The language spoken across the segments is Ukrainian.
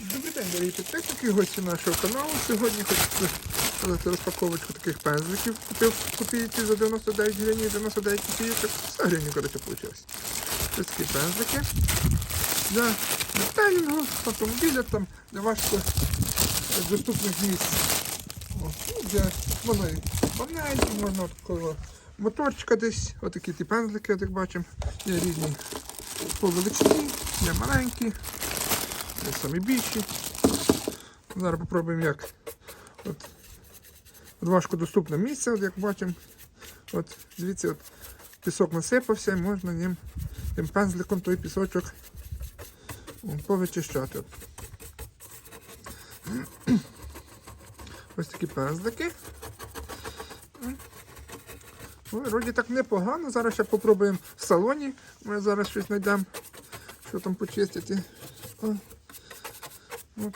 Добрий день, дорогі підписники, гості нашого каналу. Сьогодні хочу показати розпаковочку таких пензликів. Купив копійці за 99 гривень 99 копійок. 100 гривень, коротше, вийшло. Ось такі пензлики. Для деталінгу, автомобіля, там, для важко доступних місць. О, ну, для малої панельки, можна такого моторчика десь. Отакі ті пензлики, як бачимо. Є різні по величині, є маленькі. Є самі більші. Зараз попробуємо як. От, от важко доступне місце, от як бачимо. От, дивіться, от пісок насипався, і можна ним тим пензликом той пісочок повичищати. От. Ось такі пензлики. Ой, вроді так непогано. Зараз ще попробуємо в салоні. Ми зараз щось знайдемо, що там почистити. Ну,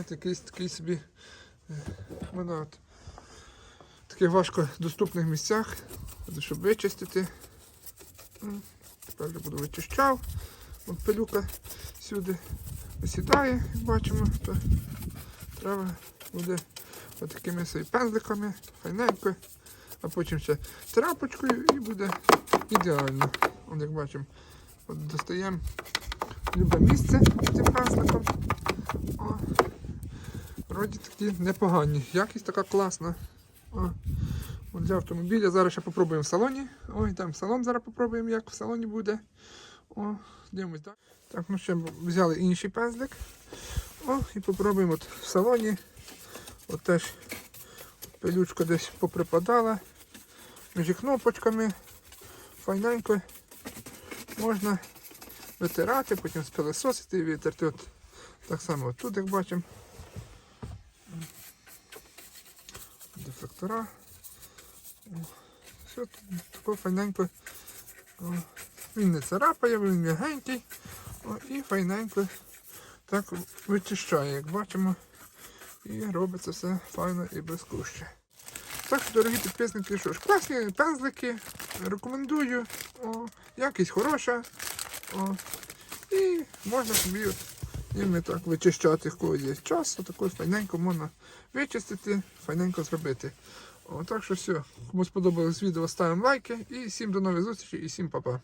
от якийсь такий собі е, вона от в таких важко доступних місцях, щоб вичистити. Тепер вже буду вичищав. От пилюка сюди осідає, як бачимо, то треба буде такими собі пензликами, файненько, а потім ще тряпочкою і буде ідеально. От як бачимо, от достаємо любе місце цим пензликом. Вроді такі непогані. Якість така класна. О, от для автомобіля. Зараз ще попробуємо в салоні. Ой, там салон зараз попробуємо, як в салоні буде. О, дивимось, так. Так, ну ще взяли інший пензлик. О, і попробуємо от в салоні. От теж пилючка десь поприпадала. Між кнопочками. Файненько. Можна витирати, потім спилососити і витерти. От так само от тут, як бачимо. Дефлектора. Все тут файненько. Він не царапає, він м'ягенький. І файненько так вичищає, як бачимо. І робиться все файно і блискуще. Так що, дорогі підписники, що ж, класні пензлики, рекомендую. О, якість хороша. О, і можна собі ними так вичищати, когось є час, таку файненько можна вичистити, файненько зробити. О, так що все, кому сподобалось відео, ставимо лайки і всім до нових зустрічей і всім па-па.